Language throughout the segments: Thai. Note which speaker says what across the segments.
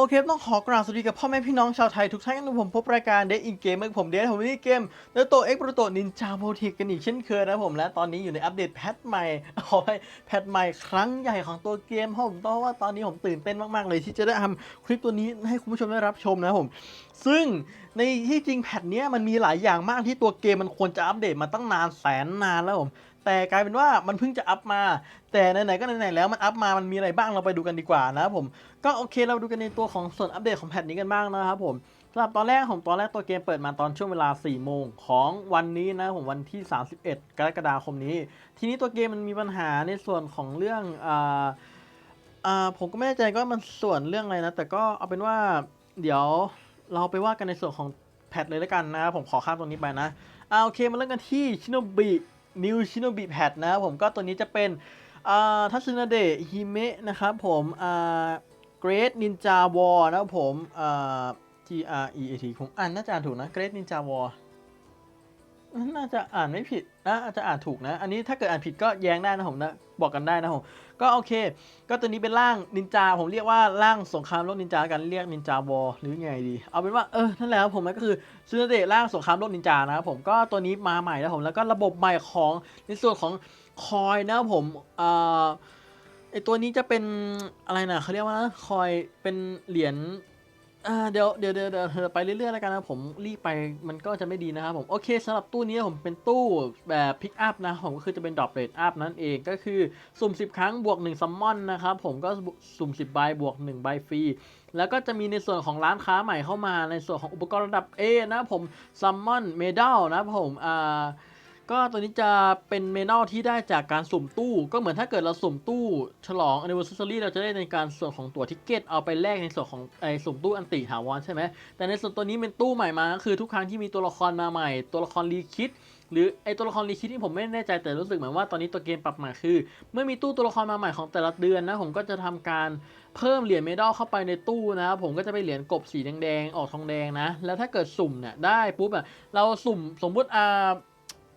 Speaker 1: โอเคต้องขอกราบสวัสดีกับพ่อแม่พี่น้องชาวไทยทุกท่านนะผมพบรายการเด t อินเกมเมื่อผมเดทผมวันนี้เกมเนื้อตัวเอ็กโปรโตนินจาโบทิกกันอีกเช่นเคยนะผมและตอนนี้อยู่ในอัปเดตแพทใหม่ขอให้แพทใหม่ครั้งใหญ่ของตัวเกมเพราะผมต้องว่าตอนนี้ผมตื่นเต้นมากๆเลยที่จะได้ทำคลิปตัวนี้ให้คุณผู้ชมได้รับชมนะผม ซึ่งในที่จริงแพทเนี้ยมันมีหลายอย่างมากที่ตัวเกมมันควรจะอัปเดตมาตั้งนานแสนนานแล้วผม แต่กลายเป็นว่ามันเพิ่งจะอัพมา แต่ไหนๆก็ไหนๆแล้วมันอัพมามันมีอะไรบ้างเราไปดูกันดีกว่านะครับผมก็โอเคเราดูกันในตัวของส่วนอัปเดตของแพทนี้กันบ้างนะครับผมสำหรับตอนแรกผมตอนแรกตัวเกมเปิดมาตอนช่วงเวลา 4 โมงของวันนี้นะผมวันที่ 31 กรกฎาคมนี้ ทีนี้ตัวเกมมันมีปัญหาในส่วนของเรื่องอ่าอ่าผมก็ไม่แน่ใจก็มันส่วนเรื่องอะไรนะ แต่ก็เอาเป็นว่าเดี๋ยวเราไปว่ากันในส่วนของแพทเลยแล้วกันนะครับผมขอข้ามตรงนี้ไปนะอ่าโอเคมาเริ่มกันที่ชิโนบิ นิวชิโนบิแพทนะครับผมก็ตัวนี้จะเป็นอ่าทัศนเดะฮิเมะนะครับผมอ่า Great Ninja War นะครับผมอ่อ G R E A T ผมอ่านน่าจะอ่านถูกนะเกรดนินจาวอลน่าจะอ่านไม่ผิดนะอาจจะอ่านถูกนะ อันนี้ถ้าเกิดอ่านผิดก็แย้งได้นะผมนะ บอกกันได้นะผม ก็โอเค ก็ตัวนี้เป็นร่างนินจา ผมเรียกว่าร่างสงครามโลกนินจากันเรียกนินจาวอหรือไงดี เอาเป็นว่าเออนั่นแหละครับผมก็คือซูนเดะร่างสงครามโลกนินจานะครับผมก็ตัวนี้มาใหม่แล้วผมแล้วก็ระบบใหม่ของในส่วนของคอยนะครับผมเอ่อไอตัวนี้จะเป็นอะไรนะเขาเรียกว่าคอยเป็นเหรียญ อ่าเดี๋ยวเดี๋ยวเดี๋ยวเดี๋ยวเดี๋ยวไปเรื่อยๆแล้วกันนะผมรีบไปมันก็จะไม่ดีนะครับผมโอเคสำหรับตู้นี้ผมเป็นตู้แบบพิกอัพนะผมก็คือจะเป็นดรอปเรทอัพนั่นเองก็คือสุ่ม 10 ครั้งบวก1ซัมมอนนะครับผมก็สุ่ม 10 ใบบวก 1 ใบฟรีแล้วก็จะมีในส่วนของร้านค้าใหม่เข้ามาในส่วนของอุปกรณ์ระดับ A นะผมซัมมอนเมดัลนะผมอ่า ก็ตัวนี้จะเป็นเมนัลที่ได้จากการสุ่มตู้ ก็เหมือนถ้าเกิดเราสุ่มตู้ ฉลอง anniversary เราจะได้ในการส่วนของตั๋วทิกเก็ตเอาไปแลกในส่วนของไอ้สุ่มตู้อันติถาวรใช่ไหมแต่ในส่วนตัวนี้เป็นตู้ใหม่มาก็คือทุกครั้งที่มีตัวละครมาใหม่ ตัวละครรีคิดหรือไอตัวละครรีคิดที่ผมไม่แน่ใจแต่รู้สึกเหมือนว่าตอนนี้ตัวเกมปรับใหม่คือ เมื่อมีตู้ตัวละครมาใหม่ของแต่ละเดือนนะผมก็จะทำการเพิ่มเหรียญเมดัลเข้าไปในตู้นะครับผมก็จะไปเหรียญกบสีแดงๆออกทองแดงนะแล้วถ้าเกิดสุ่มเนี่ยได้ปุ๊บอะเราสุ่มสมมุติอ่า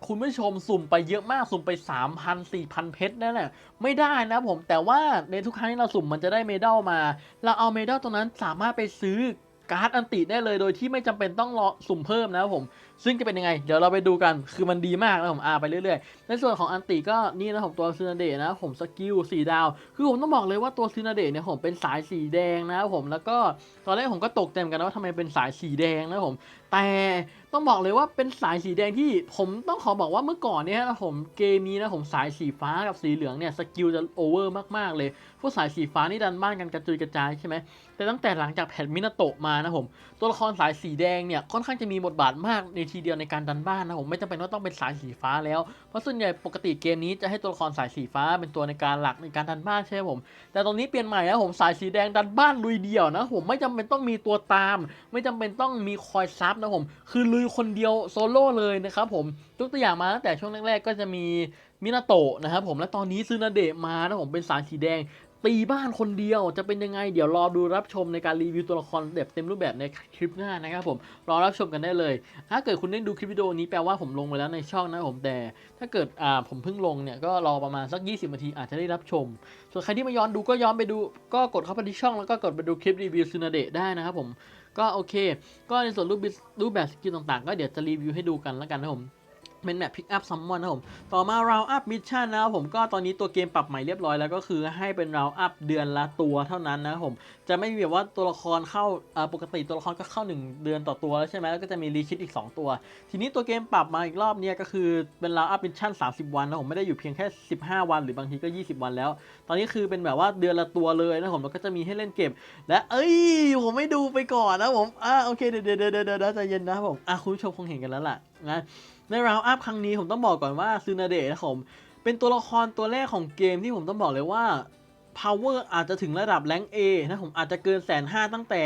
Speaker 1: คุณผู้ชมสุ่มไปเยอะมากสุ่มไป 3,000 4,000 เพชรนั่นแหละไม่ได้นะผมแต่ว่าในทุกครั้งที่เราสุ่มมันจะได้เมดัลมา เราเอาเมดัลตรงนั้นสามารถไปซื้อการ์ดอันติได้เลยโดยที่ไม่จำเป็นต้องรอสุ่มเพิ่มนะครับผม ซึ่งจะเป็นยังไง เดี๋ยวเราไปดูกันคือมันดีมากนะผมอาไปเรื่อยๆ ในส่วนของอันติก็นี่นะผมตัวซินาเดะนะผมสกิลสีดาว คือผมต้องบอกเลยว่าตัวซินาเดะเนี่ยผมเป็นสายสีแดงนะครับผมแล้วก็ตอนแรกผมก็ตกใจเหมือนกันนะว่าทำไมเป็นสายสีแดงนะผม แต่ต้องบอกเลยว่าเป็นสายสีแดงที่ผมต้องขอบอกว่าเมื่อก่อนเนี่ยนะผมเกมนี้นะผมสายสีฟ้ากับสีเหลืองเนี่ยสกิลจะโอเวอร์มากๆเลย พวกสายสีฟ้านี่ดันบ้านกันกระจุยกระจายใช่ไหมแต่ตั้งแต่หลังจากแผ่นมินาโตะมานะผม ตัวละครสายสีแดงเนี่ยค่อนข้างจะมีบทบาทมากในทีเดียวในการดันบ้านนะผมไม่จำเป็นว่าต้องเป็นสายสีฟ้าแล้ว เพราะส่วนใหญ่ปกติเกมนี้จะให้ตัวละครสายสีฟ้าเป็นตัวในการหลักในการดันบ้านใช่ไหมผม แต่ตรงนี้เปลี่ยนใหม่แล้วผมสายสีแดงดันบ้านลุยเดียวนะผมไม่จำเป็นต้องมีตัวตาม ไม่จำเป็นต้องมีคอยซับนะผมคือลุยคนเดียวโซโล่เลยนะครับผมยกตัวอย่างมาตั้งแต่ช่วงแรกๆก็จะมีมินาโตะนะครับผมและตอนนี้ซึนาเดะมานะผมเป็นสายสีแดง ตีบ้านคนเดียวจะเป็นยังไง เดี๋ยวรอดูรับชมในการรีวิวตัวละครแบบเต็มรูปแบบในคลิปหน้านะครับผมรอรับชมกันได้เลย ถ้าเกิดคุณได้ดูคลิปวิดีโอนี้แปลว่าผมลงไปแล้วในช่องนะผมแต่ ถ้าเกิดอ่าผมเพิ่งลงเนี่ยก็รอประมาณสัก 20นาทีอาจจะได้รับชม ส่วนใครที่มาย้อนดูก็ย้อนไปดู ก็กดเข้าไปที่ช่องแล้วก็กดไปดูคลิปรีวิวซูนาเดะได้นะครับผมก็โอเค ก็ในส่วนรูปรูปแบบสกิลต่างๆ ก็เดี๋ยวจะรีวิวให้ดูกันแล้วกันนะครับผม เป็นแบบพิกอัพซัมมอนนะครับผม ต่อมา round up mission นะครับผมก็ตอนนี้ตัวเกมปรับใหม่เรียบร้อยแล้วก็คือให้เป็น round up เดือนละตัวเท่านั้นนะครับผม จะไม่มีแบบว่าตัวละครเข้าปกติตัวละครก็เข้า 1 เดือนต่อตัวแล้วใช่ไหมแล้วก็จะมีรีคิดอีก 2 ตัว ทีนี้ตัวเกมปรับมาอีกรอบเนี่ยก็คือเป็น round up mission 30 วันนะผมไม่ได้อยู่เพียงแค่ 15 วัน หรือบางทีก็ 20 วันแล้ว ตอนนี้คือเป็นแบบว่าเดือนละตัวเลยนะผมแล้วก็จะมีให้เล่นเก็บ และเอ้ยผมไม่ดูไปก่อนนะผมอ่าโอเคเดี๋ยวเดี๋ยวเดี๋ยวเดี๋ยวใจเย็นนะผมอะคุณผู้ชมคงเห็นกันแล้วล่ะนะ ในราวอัพครั้งนี้ผมต้องบอกก่อนว่าซูนาเดะนะผมเป็นตัวละครตัวแรกของเกมที่ผมต้องบอกเลยว่า power อาจจะถึงระดับแรง A นะผมอาจจะเกินแสนห้าตั้งแต่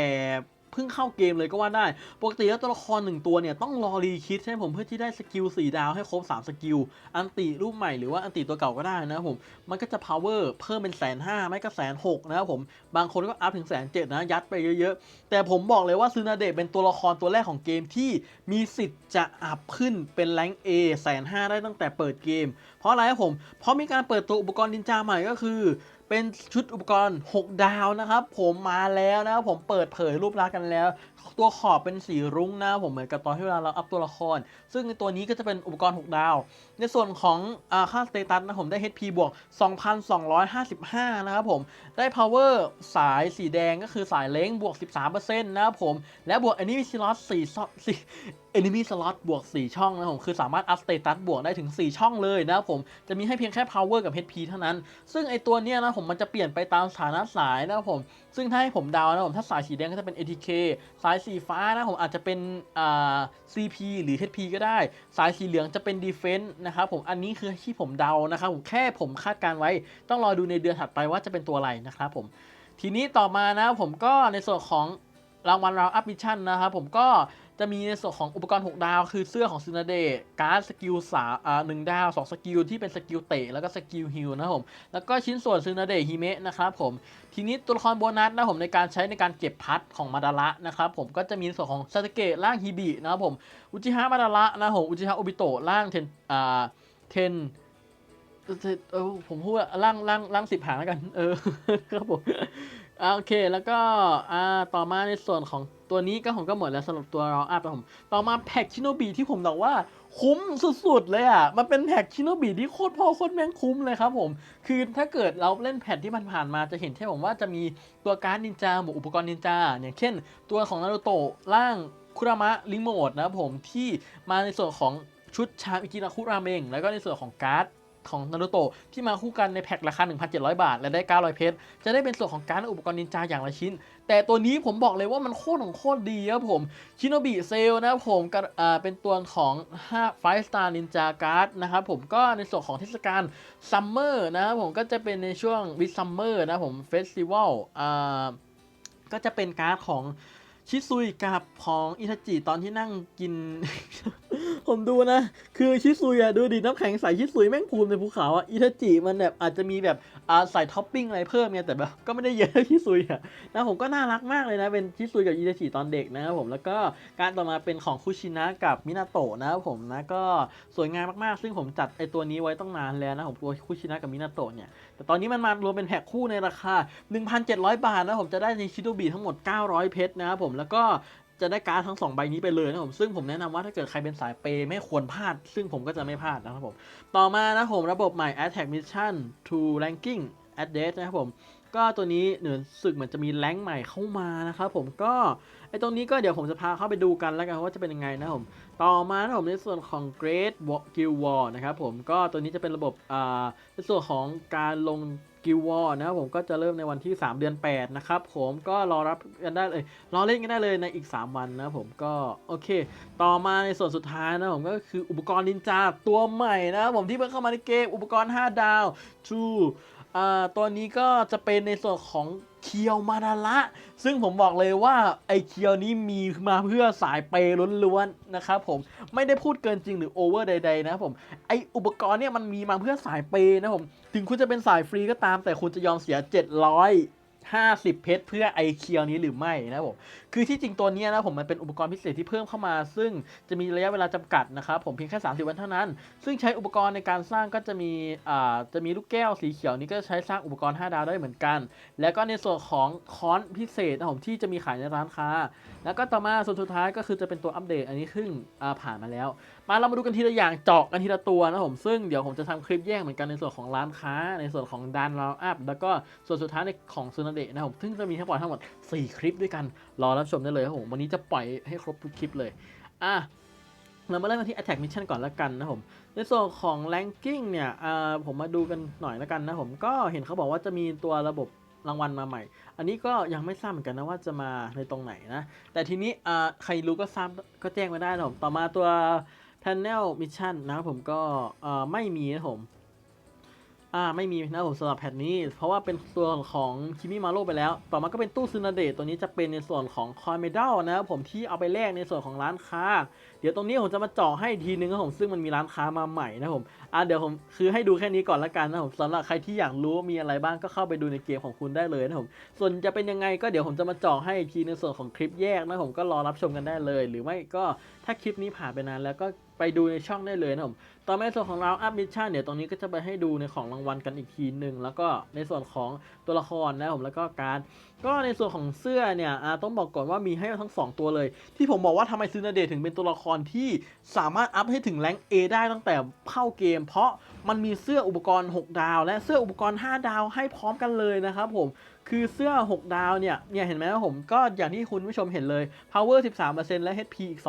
Speaker 1: พิ่งเข้าเกมเลยก็ว่าได้ ปกติแล้วตัวละครหนึ่งตัวเนี่ยต้องรอรีคิดใช่ไหมผมเพื่อที่ได้สกิล4ดาวให้ครบ3สกิล อันติรูปใหม่หรือว่าอันติตัวเก่าก็ได้นะผม มันก็จะ power เพิ่มเป็นแสนห้าไม่ก็แสนหกนะครับผม บางคนก็อัพถึงแสนเจ็ดนะยัดไปเยอะๆ แต่ผมบอกเลยว่าซูนาเดะเป็นตัวละครตัวแรกของเกมที่มีสิทธิ์จะอัพขึ้นเป็นแรง A แสนห้าได้ตั้งแต่เปิดเกม เพราะอะไรครับผม เพราะมีการเปิดตัวอุปกรณ์นินจาใหม่ก็คือ เป็นชุดอุปกรณ์ 6 ดาวนะครับ ผมมาแล้วนะครับผมเปิดเผยรูปลักษณ์กันแล้วตัวขอบเป็นสีรุ้งนะผมเหมือนกับตอนที่เวลาเราอัพตัวละคร ซึ่งในตัวนี้ก็จะเป็นอุปกรณ์ 6 ดาว ในส่วนของอาค่าสเตตัสนะผมได้ HP บวก 2,255 นะครับผม ได้ power สายสีแดงก็คือสายเล้งบวก 13%นะครับผม และบวก enemy slot 4ช่อง4 enemy slot บวก 4 ช่องนะผม คือสามารถอัพสเตตัสบวกได้ถึง 4 ช่องเลยนะครับผม จะมีให้เพียงแค่ power กับ HP เท่านั้น ซึ่งไอตัวเนี้ยนะผมมันจะเปลี่ยนไปตามสถานะสายนะครับผม ซึ่งถ้าให้ผมเดานะผมถ้าสายสีแดงก็จะเป็น ATK สายสีฟ้านะผมอาจจะเป็นอ่า CP หรือ HP ก็ได้ สายสีเหลืองจะเป็น Defense นะครับผมอันนี้คือที่ผมเดานะครับผมแค่ผมคาดการไว้ ต้องรอดูในเดือนถัดไปว่าจะเป็นตัวอะไรนะครับผมทีนี้ต่อมานะผมก็ในส่วนของรางวัลราวอัพมิชชั่นนะครับผมก็ จะมีในส่วนของอุปกรณ์ 6 ดาว คือเสื้อของซูนาเดะการ์ดสกิลสาอ่าหนึ่งดาว 2 สกิลที่เป็นสกิลเตะแล้วก็สกิลฮิลนะครับผม แล้วก็ชิ้นส่วนซูนาเดะฮิเมะนะครับผม ทีนี้ตัวละครโบนัสนะผมในการใช้ในการเก็บพัดของมาดาระนะครับผมก็จะมีส่วนของซาสเกะร่างฮิบินะครับผมอุจิฮะมาดาระนะผมอุจิฮะโอบิโตะร่างเทนอ่าเทนเออผมพูดว่าร่างร่างร่างสิบหางแล้วกัน เออครับผมโอเคแล้วก็อ่าต่อมาในส่วนของ ตัวนี้ก็ผมก็หมดแล้วสำหรับตัวเราอัพนะผม ต่อมาแพ็กชิโนบีที่ผมบอกว่าคุ้มสุดๆเลยอะ มันเป็นแพ็กชิโนบีที่โคตรพ่อโคตรแม่งคุ้มเลยครับผม คือถ้าเกิดเราเล่นแผ่นที่มันผ่านมาจะเห็นแค่ผมว่าจะมีตัวการ์ดนินจาหมวกอุปกรณ์นินจาอย่างเช่น ตัวของนารูโตะร่างคุรามะลิโมดนะครับผมที่มาในส่วนของชุดชาอิกินาคุราเมงแล้วก็ในส่วนของการ์ด ของนารูโตะที่มาคู่กันในแพ็คราคา 1,700 บาท และได้ 900 เพชร จะได้เป็นส่วนของการอุปกรณ์นินจาอย่างละชิ้น แต่ตัวนี้ผมบอกเลยว่ามันโคตรของโคตรดีครับผม ชิโนบิเซลนะครับผมก็เป็นตัวของ5 Five Star Ninja Card นะครับผมก็ในส่วนของเทศกาลซัมเมอร์นะครับผมก็จะเป็นในช่วงวิซัมเมอร์นะครับผมเฟสติวัลก็จะเป็นการ์ดของ ชิซุยกับของอิทาจิตอนที่นั่งกิน ผมดูนะ คือชิซุยอะดูดิน้ำแข็งใสชิซุยแม่งภูมิในภูเขาอะอิทาจิมันแบบอาจจะมีแบบอ่าใส่ท็อปปิ้งอะไรเพิ่มไงแต่แบบก็ไม่ได้เยอะเท่าชิซุยอะนะผมก็น่ารักมากเลยนะเป็นชิซุยกับอิทาจิตอนเด็กนะครับผมแล้วก็การต่อมาเป็นของคุชินะกับมินาโตะนะครับผมนะก็สวยงามมากๆ ซึ่งผมจัดไอตัวนี้ไว้ต้องนานแล้วนะผมตัวคุชินะกับมินาโตะเนี่ยแต่ตอนนี้มันมารวมเป็นแพ็คคู่ในราคา 1,700 บาทนะผมจะได้ในชิโดบีทั้งหมด 900 เพชรนะครับผมแล้วก็จะได้การ์ดทั้ง 2 ใบนี้ไปเลยนะผม ซึ่งผมแนะนำว่าถ้าเกิดใครเป็นสายเปย์ไม่ควรพลาด ซึ่งผมก็จะไม่พลาดนะครับผม ต่อมานะผมระบบใหม่ Attack Mission to Ranking Address นะครับผม ก็ตัวนี้เหนือสึกเหมือนจะมีแรงค์ใหม่เข้ามานะครับผมก็ไอตรงนี้ก็เดี๋ยวผมจะพาเข้าไปดูกันแล้วกันว่าจะเป็นยังไงนะครับผม ต่อมานะครับผมในส่วนของ Great Guild War นะครับผมก็ตัวนี้จะเป็นระบบอ่าในส่วนของการลง กิลวอร์นะครับผมก็จะเริ่มในวันที่ 3 เดือน 8 นะครับผมก็รอรับกันได้เลยรอเล่นกันได้เลยในอีก 3 วันนะผมก็โอเค ต่อมาในส่วนสุดท้ายนะผมก็คืออุปกรณ์นินจาตัวใหม่นะผมที่เพิ่งเข้ามาในเกมอุปกรณ์ 5 ดาว True อ่าตัวนี้ก็จะเป็นในส่วนของ เคียวมานาระซึ่งผมบอกเลยว่าไอเคียวนี้มีมาเพื่อสายเปย์ล้วนๆนะครับผมไม่ได้พูดเกินจริงหรือโอเวอร์ใดๆนะครับผมไออุปกรณ์เนี่ยมันมีมาเพื่อสายเปย์นะครับผมถึงคุณจะเป็นสายฟรีก็ตาม แต่คุณจะยอมเสีย 50 เพชรเพื่อไอเคียวนี้หรือไม่นะครับผมคือที่จริงตัวนี้นะผมมันเป็นอุปกรณ์พิเศษที่เพิ่มเข้ามา ซึ่งจะมีระยะเวลาจำกัดนะครับผมเพียงแค่ 30 วันเท่านั้น ซึ่งใช้อุปกรณ์ในการสร้างก็จะมีอ่าจะมีลูกแก้วสีเขียวนี้ก็ใช้สร้างอุปกรณ์ 5 ดาวได้เหมือนกัน แล้วก็ในส่วนของคอนพิเศษนะผมที่จะมีขายในร้านค้า แล้วก็ต่อมาส่วนสุดท้ายก็คือจะเป็นตัวอัปเดตอันนี้ขึ้นอ่าผ่านมาแล้ว มาเรามาดูกันทีละอย่างเจาะกันทีละตัวนะผม ซึ่งเดี๋ยวผมจะทำคลิปแยกเหมือนกันในส่วนของร้านค้า ในส่วนของดันเราอัพแล้วก็ส่วนสุดท้ายในของซูนาเดะนะผมซึ่งจะมีทั้งหมดทั้งหมด 4 คลิปด้วยกันรอรับชมได้เลยครับผมวันนี้จะปล่อยให้ครบทุกคลิปเลยอะเรามาเริ่มกันที่ Attack Mission ก่อนแล้วกันนะผม ในส่วนของ Ranking เนี่ยอ่าผมมาดูกันหน่อยแล้วกันนะผมก็เห็นเขาบอกว่าจะมีตัวระบบรางวัลมาใหม่ อันนี้ก็ยังไม่ทราบเหมือนกันนะว่าจะมาในตรงไหนนะ แต่ทีนี้อ่าใครรู้ก็ทราบก็แจ้งมาได้นะผม ต่อมาตัว Panel Mission นะครับผมก็อ่าไม่มีนะผมอ่าไม่มีนะผมสำหรับแผ่นนี้ เพราะว่าเป็นตัวนของคิมิมาโร่ไปแล้ว ต่อมาก็เป็นตู้ซึนาเดะตัวนี้จะเป็นในส่วนของคอยเมดัลนะครับผมที่เอาไปแลกในส่วนของร้านค้า เดี๋ยวตรงนี้ผมจะมาเจาะให้อีกทีนึงครับผมซึ่งมันมีร้านค้ามาใหม่นะผมอ่าเดี๋ยวผมคือให้ดูแค่นี้ก่อนละกันนะผมสำหรับใครที่อยากรู้มีอะไรบ้างก็เข้าไปดูในเกมของคุณได้เลยนะผมส่วนจะเป็นยังไงก็เดี๋ยวผมจะมาเจาะให้ทีในส่วนของคลิปแยกนะผมก็รอรับชมกันได้เลย หรือไม่ก็ถ้าคลิปนี้ผ่านไปนานแล้วก็ ไปดูในช่องได้เลยนะผมต่อมาในส่วนของเราอัพมิชชั่นเดี๋ยตรงนี้ก็จะไปให้ดูในของรางวัลกันอีกทีหนึ่งแล้วก็ในส่วนของตัวละครนะผมแล้วก็การก็ในส่วนของเสื้อเนี่ยอาต้องบอกก่อนว่ามีให้ทั้งสองตัวเลย ที่ผมบอกว่าทำไมซูนาเดะถึงเป็นตัวละครที่สามารถอัพให้ถึงแรง A ได้ตั้งแต่เข้าเกม เพราะมันมีเสื้ออุปกรณ์ 6 ดาว และเสื้ออุปกรณ์ 5 ดาวให้พร้อมกันเลยนะครับผม คือเสื้อ 6 ดาวเนี่ย เนี่ยเห็นไหมครับผมก็อย่างที่คุณผู้ชมเห็นเลย power 13%และ HP อีก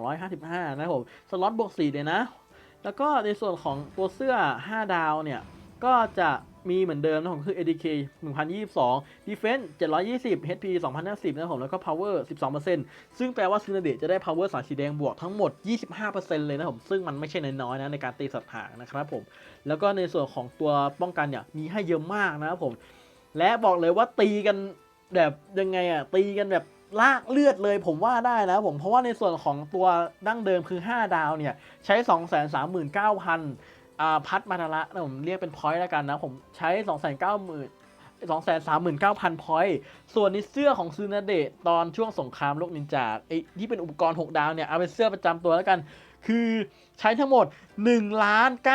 Speaker 1: 2,255 นะครับผมสล็อตบวก 4 เลยนะ แล้วก็ในส่วนของตัวเสื้อ 5 ดาวเนี่ย ก็จะมีเหมือนเดิมนะผมคือ ADK 1022 Defense 720 HP 2050 นะผมแล้วก็ Power 12%ซึ่งแปลว่าซูนาเดจะได้ Power สายสีแดงบวกทั้งหมด 25%เลยนะผม ซึ่งมันไม่ใช่น้อยๆนะในการตีสัตว์หางนะครับผม แล้วก็ในส่วนของตัวป้องกันเนี่ยมีให้เยอะมากนะครับผม และบอกเลยว่าตีกันแบบยังไงอะตีกันแบบลากเลือดเลยผมว่าได้นะผมเพราะว่าในส่วนของตัวดั้งเดิมคือ 5 ดาวเนี่ย ใช้ 2 3 9 0 0 0อ่าพัดมาดาระนะผมเรียกเป็นพอยต์แล้วกันนะ ผมใช้ 2 9 0 0 0 2 3 9 0 0 0 พอยต์ ส่วนในเสื้อของซูนาเดะตอนช่วงสงครามโลกนินจาไอ้ที่เป็นอุปกรณ์ 6 ดาวเนี่ย เอาเป็นเสื้อประจำตัวแล้วกัน คือใช้ทั้งหมด1ล้าน9 9 9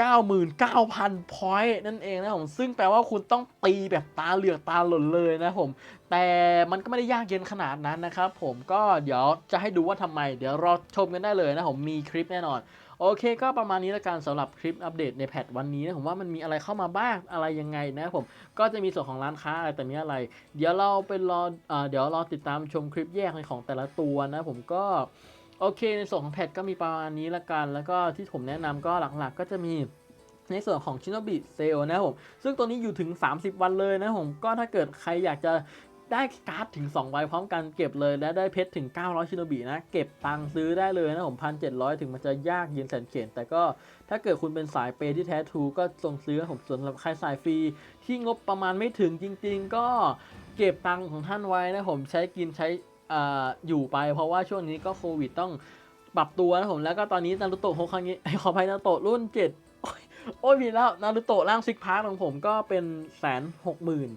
Speaker 1: 9 0 0พอยต์นั่นเองนะผม ซึ่งแปลว่าคุณต้องตีแบบตาเหลือกตาหล่นเลยนะผม แต่มันก็ไม่ได้ยากเย็นขนาดนั้นนะครับผมก็เดี๋ยวจะให้ดูว่าทำไม เดี๋ยวรอชมกันได้เลยนะผมมีคลิปแน่นอนโอเคก็ประมาณนี้ละกันสำหรับคลิปอัปเดตในแพทวันนี้นะผมว่ามันมีอะไรเข้ามาบ้างอะไรยังไงนะผมก็จะมีส่วนของร้านค้าอะไรแต่มีอะไร เดี๋ยวเราไปรออเดี๋ยวรอติดตามชมคลิปแยกในของแต่ละตัวนะผมก็ โอเคในส่วนของแพทก็มีประมาณนี้ละกัน แล้วก็ที่ผมแนะนำก็หลักๆ ก็จะมีในส่วนของชินบิเซลนะครับผมซึ่งตัวนี้อยู่ถึง 30 วันเลยนะผมก็ถ้าเกิดใครอยากจะได้การ์ดถึง 2 ใบพร้อมกันเก็บเลย และได้เพชรถึง 900 ชินบินะ เก็บตังค์ซื้อได้เลยนะผม1,700ถึงมันจะยากเย็นแสนเข็ญแต่ก็ถ้าเกิดคุณเป็นสายเปย์ที่แท้ทูก็ส่งซื้อนะผมส่วนสำหรับใครสายฟรี ที่งบประมาณไม่ถึงจริง ๆ ก็เก็บตังค์ของท่านไว้นะผมใช้กินใช้ ออยู่ไป เพราะว่าช่วงนี้ก็โควิดต้องปรับตัวนะผมแล้วก็ตอนนี้นารุโตะโฮคังเงะขออภัยนารุโตะรุ่น7โอ้ยผิดแล้วนารูโตะร่างซิกพาร์ของผมก็เป็นแสนหกหมื่น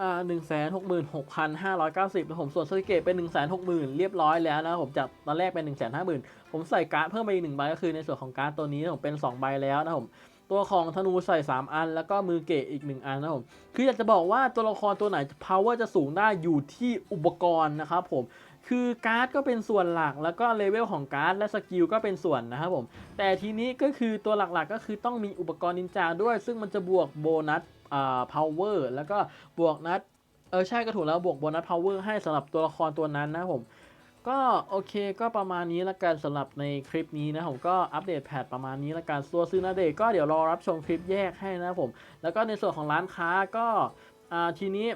Speaker 1: อ่าหนึ่งแสนหกหมื่นหกพันห้าร้อยเก้าสิบผมส่วนสติเกตเป็นหนึ่งแสนหกหมื่นเรียบร้อยแล้วนะผมจากตอนแรกเป็นหนึ่งแสนห้าหมื่นผมใส่การ์ดเพิ่มไปอีกหนึ่งใบก็คือในส่วนของการ์ดตัวนี้ผมเป็นสองใบแล้วนะผม ตัวของธนูใส่ 3 อัน แล้วก็มือเกตอีก 1 อันนะผม คืออยากจะบอกว่าตัวละครตัวไหน power จะสูงได้อยู่ที่อุปกรณ์นะครับผม คือการ์ดก็เป็นส่วนหลัก แล้วก็เลเวลของการ์ดและสกิลก็เป็นส่วนนะครับผม แต่ทีนี้ก็คือตัวหลักๆก็คือต้องมีอุปกรณ์นินจาด้วย ซึ่งมันจะบวกโบนัสอ่า power แล้วก็บวกนัดเออใช่ก็ถูกแล้วบวกโบนัส power ให้สำหรับตัวละครตัวนั้นนะครับผม ก็โอเคก็ประมาณนี้ละกันสำหรับในคลิปนี้นะผมก็อัปเดตแพทประมาณนี้ละกันตัวซื้อนาเดก็เดี๋ยวรอรับชมคลิปแยกให้นะผม แล้วก็ในส่วนของร้านค้าก็ทีนี้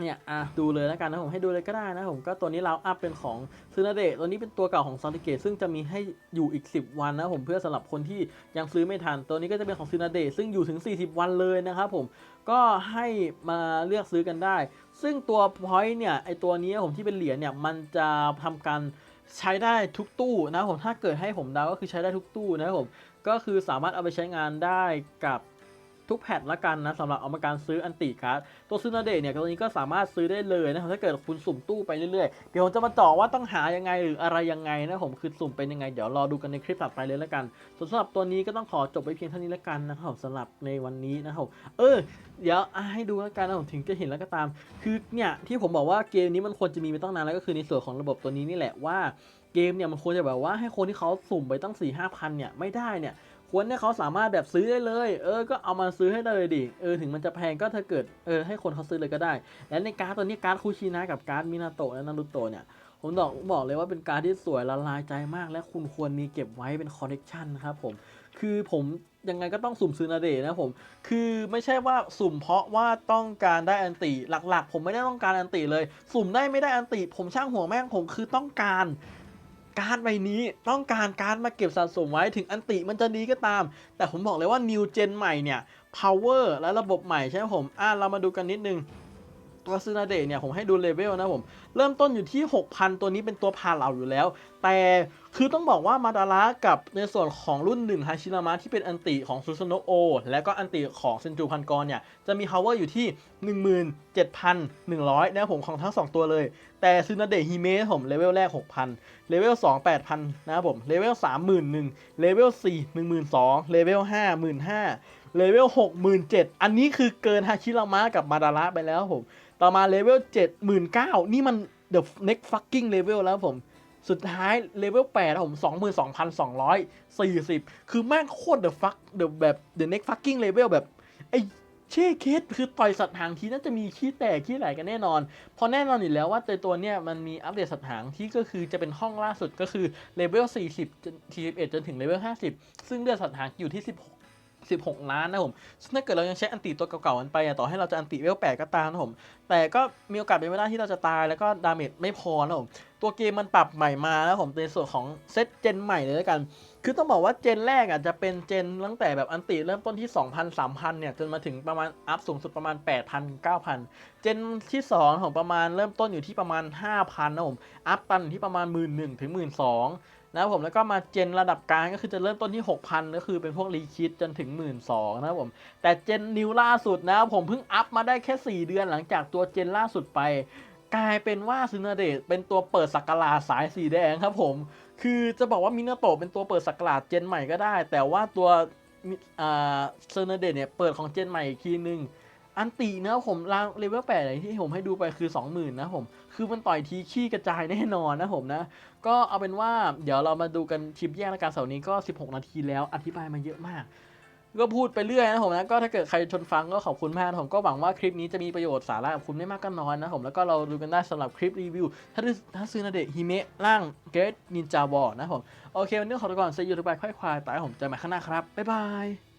Speaker 1: เนี่ยอะดูเลยแล้วกันนะผมให้ดูเลยก็ได้นะผมก็ตัวนี้เราอัพเป็นของซื้อนาเดตัวนี้เป็นตัวเก่าของซาริเกตซึ่งจะมีให้อยู่อีก 10 วันนะผมเพื่อสำหรับคนที่ยังซื้อไม่ทัน ตัวนี้ก็จะเป็นของซื้อนาเดซึ่งอยู่ถึง 40 วันเลยนะครับผมก็ให้มาเลือกซื้อกันได้ ซึ่งตัว point เนี่ยไอตัวนี้ผมที่เป็นเหรียญเนี่ยมันจะทำการใช้ได้ทุกตู้นะผมถ้าเกิดให้ผมดาวก็คือใช้ได้ทุกตู้นะครับผมก็คือสามารถเอาไปใช้งานได้กับ ทุกแพทละกันนะสำหรับเอามาการซื้ออันติการ์ดตัวซูนาเดเนี่ยตัวนี้ก็สามารถซื้อได้เลยนะครับถ้าเกิดคุณสุ่มตู้ไปเรื่อยๆ เดี๋ยวผมจะมาเจาะว่าต้องหายังไงหรืออะไรยังไงนะผมคือสุ่มเป็นยังไง เดี๋ยวรอดูกันในคลิปถัดไปเลยละกันส่วนสำหรับตัวนี้ก็ต้องขอจบไปเพียงเท่านี้ละกันนะครับสำหรับในวันนี้นะครับเออ เดี๋ยวให้ดูล้วกันนะผมถึงจะเห็นแล้วก็ตาม คือเนี่ยที่ผมบอกว่าเกมนี้มันควรจะมีไปตั้งนานแล้วก็คือในส่วนของระบบตัวนี้นี่แหละว่าเกมเนี่ยมันควรจะแบบว่าให้คนที่เขาสุ่มไปตั้ง4ี่ห้าพันเนี่ยไม่ได้เนี่ย ควรให้เขาสามารถแบบซื้อได้เลย เออ ก็เอามาซื้อให้ได้เลยดิ เออ ถึงมันจะแพงก็ถ้าเกิด เออ ให้คนเขาซื้อเลยก็ได้ และในการ์ดตัวนี้การ์ดคูชินะกับการ์ดมินาโตะและนารุโตะเนี่ย ผมบอกบอกเลยว่าเป็นการ์ดที่สวยละลายใจมาก และคุณควรมีเก็บไว้เป็นคอลเลกชันนะครับผม คือผมยังไงก็ต้องสุ่มซื้อนาเดะนะผม คือไม่ใช่ว่าสุ่มเพราะว่าต้องการได้อันติ หลักๆ ผมไม่ได้ต้องการอันติเลย สุ่มได้ไม่ได้อันติ ผมช่างหัวแม่งผมคือต้องการ การ์ดใบนี้ต้องการการ์ดมาเก็บสะสมไว้ถึงอันติมันจะดีก็ตาม แต่ผมบอกเลยว่า New Gen ใหม่เนี่ย Power และระบบใหม่ใช่ไหมผม อะเรามาดูกันนิดนึง ตัวซึนาเดะเนี่ยผมให้ดูเลเวลนะผม เริ่มต้นอยู่ที่ 6,000 ตัวนี้เป็นตัวพาเหล่าอยู่แล้ว แต่คือต้องบอกว่ามาดาระกับในส่วนของรุ่นหนึ่งฮาชิรามะที่เป็นอันติของซูซโนโอ และก็อันติของเซนจูพันกรเนี่ย จะมี power อยู่ที่ 17,100 นะครับผมของทั้ง 2 ตัวเลย แต่ซึนาเดะฮิเมะผมเลเวลแรก 6,000 เลเวล2 8,000 นะครับผมเลเวล31,000เลเวล4 12,000เลเวล5 15,000เลเวล67,000 อันนี้คือเกินฮาชิรามะกับมาดาระไปแล้วผม ต่อมาเลเวล79,000นี่มัน the next fucking level แล้วผม สุดท้ายเลเวล8ผม 22,240 คือแม่งโคตร the fuck the แบบ the next fucking level แบบ ไอเช่เคสคือต่อยสัตว์หางทีน่าจะมีขี้แตกขี้ไหลกันแน่นอนพราะแน่นอนอยู่แล้วว่าในตัวเนี้ยมันมีอัปเดตสัตว์หางที่ก็คือจะเป็นห้องล่าสุดก็คือเลเวล40 41 จนถึงเลเวล50 ซึ่งเลือดสัตว์หางอยู่ที่ 16 16 ล้านนะผมซึ่งถ้าเกิดเรายังใช้อันติตัวเก่าๆกันไปอะต่อให้เราจะอันติเวล8ก็ตามนะผม แต่ก็มีโอกาสเป็นไปได้ที่เราจะตายแล้วก็ดาเมจไม่พอนะผม ตัวเกมมันปรับใหม่มาแล้วผมในส่วนของเซตเจนใหม่เลยแล้วกัน คือต้องบอกว่าเจนแรกอะจะเป็นเจนตั้งแต่แบบอันติเริ่มต้นที่ 2,000 3,000 เนี่ยจนมาถึงประมาณอัพสูงสุดประมาณ 8,000 9,000 เจนที่2ของประมาณเริ่มต้นอยู่ที่ประมาณ 5,000นะผม อัพตันอยู่ที่ประมาณ 1 1 0 0 0ถึง12,000 นะครับผมแล้วก็มาเจนระดับกลางก็คือจะเริ่มต้นที่ 6,000 ก็คือเป็นพวกรีคิดจนถึง 1 2 0 0นะครับผมแต่เจนนิวล่าสุดนะครับผมเพิ่งอัพมาได้แค่ 4 เดือนหลังจากตัวเจนล่าสุดไป กลายเป็นว่าซึนาเดตเป็นตัวเปิดสักราสายสีแดงครับผม คือจะบอกว่ามินาโตะเป็นตัวเปิดสักราเจนใหม่ก็ได้ แต่ว่าตัวมิอ่าซึนเดตเนี่ยเปิดของเจนใหม่อีกทีนึง อันตีนะผมลางเลเวลแปดที่ผมให้ดูไปคือ 20,000 นะผม คือมันต่อยทีขี้กระจายแน่นอนนะผมนะ ก็เอาเป็นว่าเดี๋ยวเรามาดูกันคลิปแยกรายการเสาร์นี้ก็ 16 นาทีแล้วอธิบายมาเยอะมาก ก็พูดไปเรื่อยนะผมนะ ก็ถ้าเกิดใครชนฟังก็ขอบคุณมากผมก็หวังว่าคลิปนี้จะมีประโยชน์สาระกับคุณไม่มากก็น้อยนะผมแล้วก็เราดูกันได้สำหรับคลิปรีวิวถ้าซถ้าซื้อนาเดะฮิเมะร่างเกตนินจาวอนะผมโอเควันนี้ขอตัวก่อนเซยูทูบไปค่อยควายตายผมเจอกันใหม่ข้างหน้าครับบ๊ายบาย